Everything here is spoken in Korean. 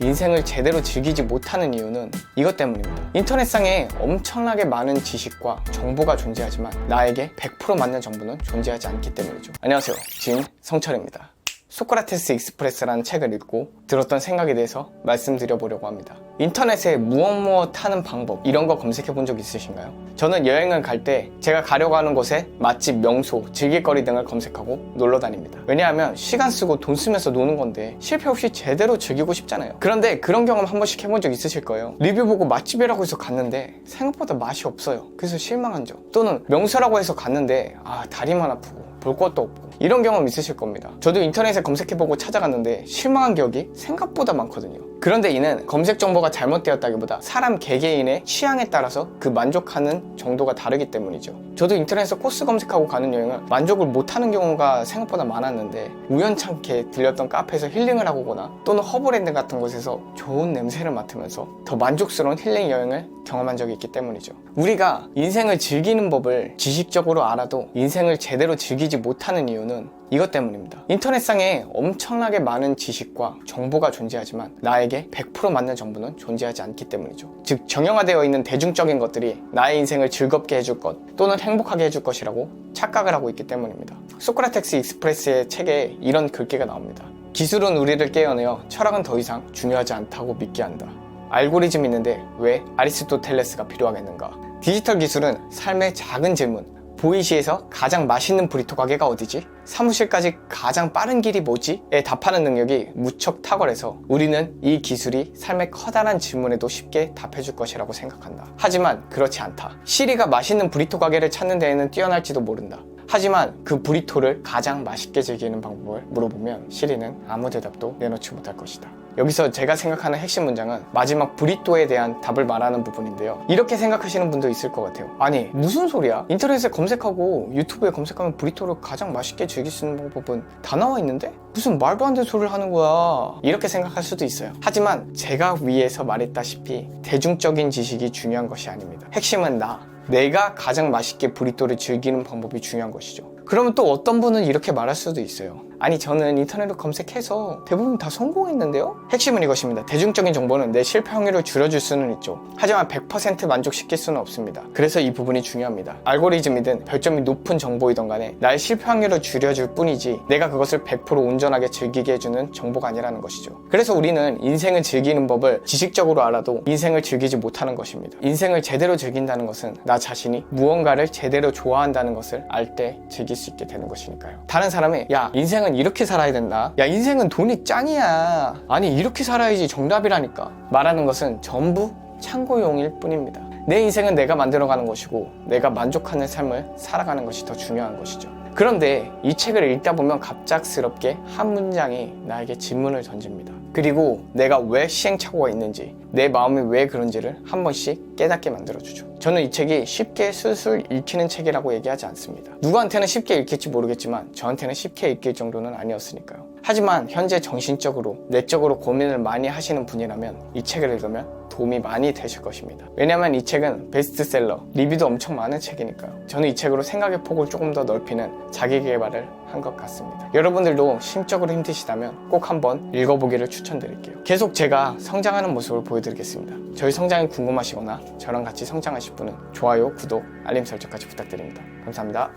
인생을 제대로 즐기지 못하는 이유는 이것 때문입니다. 인터넷상에 엄청나게 많은 지식과 정보가 존재하지만 나에게 100% 맞는 정보는 존재하지 않기 때문이죠. 안녕하세요. 진 성철입니다. 소크라테스 익스프레스라는 책을 읽고 들었던 생각에 대해서 말씀드려보려고 합니다. 인터넷에 무엇 무엇 하는 방법 이런 거 검색해 본 적 있으신가요? 저는 여행을 갈 때 제가 가려고 하는 곳에 맛집, 명소, 즐길거리 등을 검색하고 놀러 다닙니다. 왜냐하면 시간 쓰고 돈 쓰면서 노는 건데 실패 없이 제대로 즐기고 싶잖아요. 그런데 그런 경험 한 번씩 해본 적 있으실 거예요. 리뷰 보고 맛집이라고 해서 갔는데 생각보다 맛이 없어요. 그래서 실망한 적. 또는 명소라고 해서 갔는데 아 다리만 아프고 볼 것도 없고 이런 경험 있으실 겁니다. 저도 인터넷에 검색해보고 찾아갔는데 실망한 기억이 생각보다 많거든요. 그런데 이는 검색 정보가 잘못되었다기보다 사람 개개인의 취향에 따라서 그 만족하는 정도가 다르기 때문이죠. 저도 인터넷에서 코스 검색하고 가는 여행을 만족을 못하는 경우가 생각보다 많았는데 우연찮게 들렸던 카페에서 힐링을 하고 오거나 또는 허브랜드 같은 곳에서 좋은 냄새를 맡으면서 더 만족스러운 힐링 여행을 경험한 적이 있기 때문이죠. 우리가 인생을 즐기는 법을 지식적으로 알아도 인생을 제대로 즐기지 못하는 이유는 이것 때문입니다. 인터넷상에 엄청나게 많은 지식과 정보가 존재하지만 나에게 100% 맞는 정보는 존재하지 않기 때문이죠. 즉, 정형화되어 있는 대중적인 것들이 나의 인생을 즐겁게 해줄 것 또는 행복하게 해줄 것이라고 착각을 하고 있기 때문입니다. 소크라텍스 익스프레스의 책에 이런 글귀가 나옵니다. 기술은 우리를 깨어내어 철학은 더 이상 중요하지 않다고 믿게 한다. 알고리즘이 있는데 왜 아리스토텔레스가 필요하겠는가? 디지털 기술은 삶의 작은 질문, 보이시에서 가장 맛있는 브리토 가게가 어디지? 사무실까지 가장 빠른 길이 뭐지? 에 답하는 능력이 무척 탁월해서 우리는 이 기술이 삶의 커다란 질문에도 쉽게 답해줄 것이라고 생각한다. 하지만 그렇지 않다. 시리가 맛있는 브리토 가게를 찾는 데에는 뛰어날지도 모른다. 하지만 그 브리토를 가장 맛있게 즐기는 방법을 물어보면 시리는 아무 대답도 내놓지 못할 것이다. 여기서 제가 생각하는 핵심 문장은 마지막 브리또에 대한 답을 말하는 부분인데요. 이렇게 생각하시는 분도 있을 것 같아요. 아니, 무슨 소리야? 인터넷에 검색하고 유튜브에 검색하면 브리또를 가장 맛있게 즐길 수 있는 방법은 다 나와 있는데? 무슨 말도 안 되는 소리를 하는 거야. 이렇게 생각할 수도 있어요. 하지만 제가 위에서 말했다시피 대중적인 지식이 중요한 것이 아닙니다. 핵심은 나. 내가 가장 맛있게 브리또를 즐기는 방법이 중요한 것이죠. 그러면 또 어떤 분은 이렇게 말할 수도 있어요. 아니 저는 인터넷으로 검색해서 대부분 다 성공했는데요? 핵심은 이것입니다. 대중적인 정보는 내 실패 확률을 줄여줄 수는 있죠. 하지만 100% 만족시킬 수는 없습니다. 그래서 이 부분이 중요합니다. 알고리즘이든 별점이 높은 정보이든 간에 나의 실패 확률을 줄여줄 뿐이지 내가 그것을 100% 온전하게 즐기게 해주는 정보가 아니라는 것이죠. 그래서 우리는 인생을 즐기는 법을 지식적으로 알아도 인생을 즐기지 못하는 것입니다. 인생을 제대로 즐긴다는 것은 나 자신이 무언가를 제대로 좋아한다는 것을 알 때 즐길 수 있게 되는 것이니까요. 다른 사람이 야 인생은 이렇게 살아야 된다. 야 인생은 돈이 짱이야. 아니 이렇게 살아야지 정답이라니까. 말하는 것은 전부 참고용일 뿐입니다. 내 인생은 내가 만들어가는 것이고 내가 만족하는 삶을 살아가는 것이 더 중요한 것이죠. 그런데 이 책을 읽다 보면 갑작스럽게 한 문장이 나에게 질문을 던집니다. 그리고 내가 왜 시행착오가 있는지, 내 마음이 왜 그런지를 한 번씩 깨닫게 만들어주죠. 저는 이 책이 쉽게 술술 읽히는 책이라고 얘기하지 않습니다. 누구한테는 쉽게 읽힐지 모르겠지만 저한테는 쉽게 읽힐 정도는 아니었으니까요. 하지만 현재 정신적으로, 내적으로 고민을 많이 하시는 분이라면 이 책을 읽으면 도움이 많이 되실 것입니다. 왜냐면 이 책은 베스트셀러, 리뷰도 엄청 많은 책이니까요. 저는 이 책으로 생각의 폭을 조금 더 넓히는 자기 개발을 한 것 같습니다. 여러분들도 심적으로 힘드시다면 꼭 한번 읽어보기를 추천드릴게요. 계속 제가 성장하는 모습을 보여드리겠습니다. 저희 성장이 궁금하시거나 저랑 같이 성장하실 분은 좋아요, 구독, 알림 설정까지 부탁드립니다. 감사합니다.